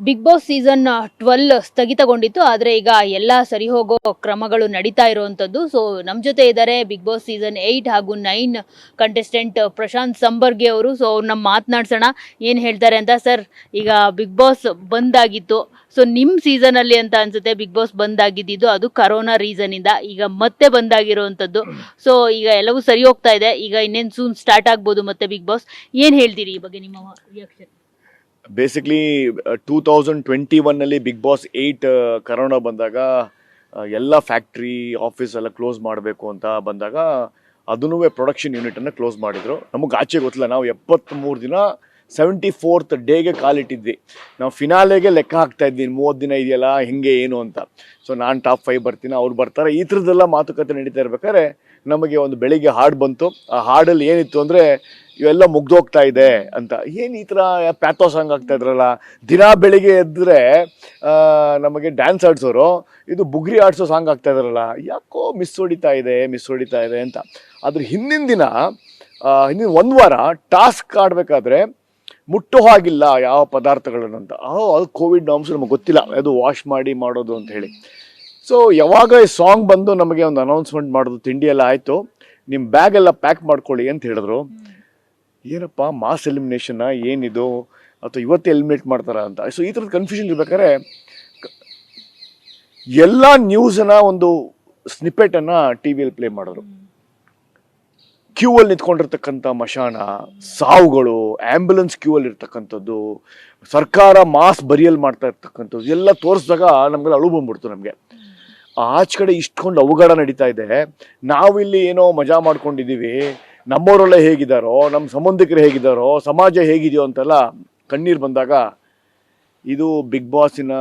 Big boss season twelve ಸ್ಥಗಿತಗೊಂಡಿತ್ತು. ಆದರೆ ಈಗ ಎಲ್ಲ ಸರಿ ಹೋಗೋ ಕ್ರಮಗಳು ನಡೀತಾ ಇರುವಂಥದ್ದು. ಸೊ ನಮ್ಮ ಜೊತೆ ಇದ್ದಾರೆ ಬಿಗ್ ಬಾಸ್ ಸೀಸನ್ ಏಯ್ಟ್ ಹಾಗೂ ನೈನ್ ಕಂಟೆಸ್ಟೆಂಟ್ ಪ್ರಶಾಂತ್ ಸಂಬರ್ಗೆ ಅವರು. ಸೊ ಅವ್ರನ್ನ ಮಾತನಾಡ್ಸೋಣ ಏನು ಹೇಳ್ತಾರೆ ಅಂತ ಸರ್ ಈಗ ಬಿಗ್ ಬಾಸ್ ಬಂದಾಗಿತ್ತು. ಸೊ ನಿಮ್ಮ ಸೀಸನಲ್ಲಿ ಅಂತ ಅನ್ಸುತ್ತೆ ಬಿಗ್ ಬಾಸ್ ಬಂದಾಗಿದ್ದು ಅದು ಕರೋನಾ ರೀಸನಿಂದ ಈಗ ಮತ್ತೆ ಬಂದಾಗಿರುವಂಥದ್ದು. ಸೊ ಈಗ ಎಲ್ಲವೂ ಸರಿ ಹೋಗ್ತಾ ಇದೆ. ಈಗ ಇನ್ನೇನು ಸೂನ್ ಸ್ಟಾರ್ಟ್ ಆಗ್ಬೋದು ಮತ್ತೆ ಬಿಗ್ ಬಾಸ್ ಏನು ಹೇಳ್ತೀರಿ ಈ ಬಗ್ಗೆ ನಿಮ್ಮ reaction basically two thousand twenty ಒನ್ನಲ್ಲಿ ಬಿಗ್ ಬಾಸ್ ಏಯ್ಟ್ ಕರೋನಾ ಬಂದಾಗ ಆ, ಎಲ್ಲ ಫ್ಯಾಕ್ಟ್ರಿ ಆಫೀಸ್ ಎಲ್ಲ ಕ್ಲೋಸ್ ಮಾಡಬೇಕು ಅಂತ ಬಂದಾಗ ಅದನ್ನೂ ಪ್ರೊಡಕ್ಷನ್ ಯೂನಿಟನ್ನು ಕ್ಲೋಸ್ ಮಾಡಿದರು. ನಮಗೆ ಆಚೆ ಗೊತ್ತಿಲ್ಲ ನಾವು ಎಪ್ಪತ್ತ್ಮೂರು ದಿನ ಸೆವೆಂಟಿ ಫೋರ್ತ್ ಡೇಗೆ ಕಾಲಿಟ್ಟಿದ್ವಿ ನಾವು ಫಿನಾಲೆಗೆ ಲೆಕ್ಕ ಹಾಕ್ತಾ ಇದ್ವಿ ಮೂವತ್ತು ದಿನ ಇದೆಯಲ್ಲ ಹೆಂಗೆ ಏನು ಅಂತ. ಸೊ ನಾನು ಟಾಪ್ ಫೈವ್ ಬರ್ತೀನಿ ಅವ್ರು ಬರ್ತಾರೆ. ಈ ಥರದ್ದೆಲ್ಲ ಮಾತುಕತೆ ನಡೀತಾ ಇರ್ಬೇಕಾದ್ರೆ ನಮಗೆ ಒಂದು ಬೆಳಿಗ್ಗೆ ಹಾಡು ಬಂತು. ಆ ಹಾಡಲ್ಲಿ ಏನಿತ್ತು ಅಂದರೆ ಇವೆಲ್ಲ ಮುಗ್ದೋಗ್ತಾ ಇದೆ ಅಂತ. ಏನು ಈ ಥರ ಪ್ಯಾಥೋ ಸಾಂಗ್ ಆಗ್ತಾ ಇದ್ರಲ್ಲ? ದಿನ ಬೆಳಿಗ್ಗೆ ಎದ್ದರೆ ನಮಗೆ ಡ್ಯಾನ್ಸ್ ಆಡ್ಸೋರು, ಇದು ಬುಗ್ರಿ ಆಡಿಸೋ ಸಾಂಗ್ ಆಗ್ತಾ ಇದ್ರಲ್ಲ, ಯಾಕೋ ಮಿಸ್ ಹೊಡಿತಾ ಇದೆ ಮಿಸ್ ಹೊಡಿತಾ ಇದೆ ಅಂತ. ಅದ್ರ ಹಿಂದಿನ ದಿನ ಹಿಂದಿನ ಒಂದು ವಾರ ಟಾಸ್ಕ್ ಆಡಬೇಕಾದ್ರೆ ಮುಟ್ಟೋ ಹಾಗಿಲ್ಲ ಯಾವ ಪದಾರ್ಥಗಳನ್ನು ಅಂತ. ಅದು ಕೋವಿಡ್ ನಾಮ್ಸ್ ನಮಗೆ ಗೊತ್ತಿಲ್ಲ. ಅದು ವಾಶ್ ಮಾಡಿ ಮಾಡೋದು ಅಂತ ಹೇಳಿ. ಸೊ ಯಾವಾಗ ಈ ಸಾಂಗ್ ಬಂದು ನಮಗೆ ಒಂದು ಅನೌನ್ಸ್ಮೆಂಟ್ ಮಾಡೋದು ತಿಂಡಿ ಎಲ್ಲ ಆಯಿತು ನಿಮ್ಮ ಬ್ಯಾಗೆಲ್ಲ ಪ್ಯಾಕ್ ಮಾಡ್ಕೊಳ್ಳಿ ಅಂತ ಹೇಳಿದ್ರು. ಏನಪ್ಪ ಮಾಸ್ ಎಲಿಮಿನೇಷನ್ ಏನಿದು? ಅಥವಾ ಇವತ್ತು ಎಲಿಮಿನೇಟ್ ಮಾಡ್ತಾರ ಅಂತ. ಸೊ ಈ ಥರದ ಕನ್ಫ್ಯೂಷನ್ ಇರ್ಬೇಕಾದ್ರೆ ಎಲ್ಲ ನ್ಯೂಸನ್ನ ಒಂದು ಸ್ನಿಪೆಟನ್ನು ಟಿ ವಿಯಲ್ಲಿ ಪ್ಲೇ ಮಾಡಿದ್ರು ಕ್ಯೂ ಅಲ್ಲಿ ನಿಂತ್ಕೊಂಡಿರ್ತಕ್ಕಂಥ ಮಶಾನ ಸಾವುಗಳು ಆ್ಯಂಬುಲೆನ್ಸ್ ಕ್ಯೂ ಅಲ್ಲಿ ಇರ್ತಕ್ಕಂಥದ್ದು ಸರ್ಕಾರ ಮಾಸ್ ಬರಿಯಲ್ಲಿ ಮಾಡ್ತಾ ಇರ್ತಕ್ಕಂಥದ್ದು ಎಲ್ಲ ತೋರಿಸಿದಾಗ ನಮ್ಗೆಲ್ಲ ಅಳು ಬಂದ್ಬಿಡ್ತು ನಮಗೆ. ಆಚೆ ಕಡೆ ಇಷ್ಟೊಂದು ಅವಘಡ ನಡೀತಾ ಇದೆ. ನಾವಿಲ್ಲಿ ಏನೋ ಮಜಾ ಮಾಡ್ಕೊಂಡಿದ್ದೀವಿ. ನಮ್ಮವರೆಲ್ಲ ಹೇಗಿದ್ದಾರೋ ನಮ್ಮ ಸಂಬಂಧಿಕರು ಹೇಗಿದ್ದಾರೋ, ಸಮಾಜ ಹೇಗಿದೆಯೋ ಅಂತೆಲ್ಲ ಕಣ್ಣೀರು ಬಂದಾಗ ಇದು ಬಿಗ್ ಬಾಸಿನ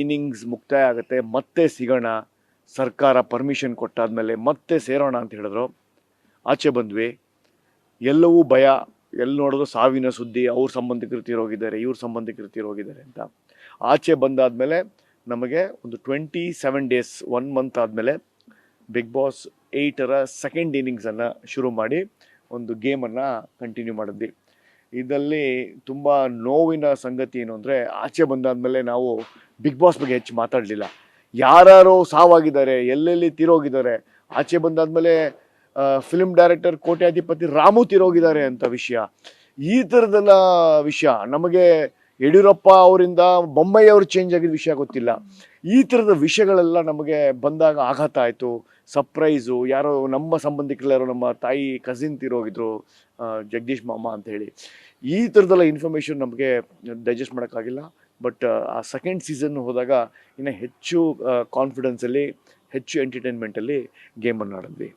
ಇನಿಂಗ್ಸ್ ಮುಕ್ತಾಯ ಆಗುತ್ತೆ, ಮತ್ತೆ ಸಿಗೋಣ, ಸರ್ಕಾರ ಪರ್ಮಿಷನ್ ಕೊಟ್ಟಾದ್ಮೇಲೆ ಮತ್ತೆ ಸೇರೋಣ ಅಂತ ಹೇಳಿದ್ರು. ಆಚೆ ಬಂದ್ವಿ. ಎಲ್ಲವೂ ಭಯ ಎಲ್ಲಿ ನೋಡಿದ್ರು ಸಾವಿನ ಸುದ್ದಿ, ಅವ್ರ ಸಂಬಂಧಿಕರು ತೀರೋಗಿದ್ದಾರೆ, ಇವ್ರ ಸಂಬಂಧಿಕರು ತೀರೋಗಿದ್ದಾರೆ ಅಂತ. ಆಚೆ ಬಂದಾದ್ಮೇಲೆ ನಮಗೆ ಒಂದು twenty seven days one month ಆದಮೇಲೆ ಬಿಗ್ ಬಾಸ್ ಏಯ್ಟರ ಸೆಕೆಂಡ್ ಇನ್ನಿಂಗ್ಸನ್ನು ಶುರು ಮಾಡಿ ಒಂದು ಗೇಮನ್ನು ಕಂಟಿನ್ಯೂ ಮಾಡಿದ್ವಿ. ಇದರಲ್ಲಿ ತುಂಬ ನೋವಿನ ಸಂಗತಿ ಏನು ಅಂದರೆ ಆಚೆ ಬಂದಾದ್ಮೇಲೆ ನಾವು ಬಿಗ್ ಬಾಸ್ ಬಗ್ಗೆ ಹೆಚ್ಚು ಮಾತಾಡಲಿಲ್ಲ. ಯಾರು ಸಾವಾಗಿದ್ದಾರೆ, ಎಲ್ಲೆಲ್ಲಿ ತಿರೋಗಿದ್ದಾರೆ, ಆಚೆ ಬಂದಾದಮೇಲೆ ಫಿಲ್ಮ್ ಡೈರೆಕ್ಟರ್ ಕೋಟ್ಯಾಧಿಪತಿ ರಾಮು ತಿರೋಗಿದ್ದಾರೆ ಅಂತ ವಿಷಯ. ಈ ಥರದೆಲ್ಲ ವಿಷಯ ನಮಗೆ ಯಡಿಯೂರಪ್ಪ ಅವರಿಂದ, ಬೊಮ್ಮಾಯಿ ಅವರು ಚೇಂಜ್ ಆಗಿದ್ದ ವಿಷಯ ಗೊತ್ತಿಲ್ಲ. ಈ ಥರದ ವಿಷಯಗಳೆಲ್ಲ ನಮಗೆ ಬಂದಾಗ ಆಘಾತ ಆಯಿತು. ಸರ್ಪ್ರೈಸು ಯಾರೋ ನಮ್ಮ ಸಂಬಂಧಿಕರು ನಮ್ಮ ತಾಯಿ ಕಸಿನ್ ತಿರೋಗಿದ್ರು ಜಗದೀಶ್ ಮಾಮ ಅಂಥೇಳಿ ಈ ಥರದೆಲ್ಲ ಇನ್ಫಾರ್ಮೇಷನ್ ನಮಗೆ ಡೈಜೆಸ್ಟ್ ಮಾಡೋಕ್ಕಾಗಿಲ್ಲ. ಬಟ್ ಆ ಸೆಕೆಂಡ್ ಸೀಸನ್ ಹೋದಾಗ ಇನ್ನು ಹೆಚ್ಚು ಕಾನ್ಫಿಡೆನ್ಸಲ್ಲಿ ಹೆಚ್ಚು ಎಂಟರ್ಟೈನ್ಮೆಂಟಲ್ಲಿ ಗೇಮನ್ನು ಆಡಿದ್ವಿ.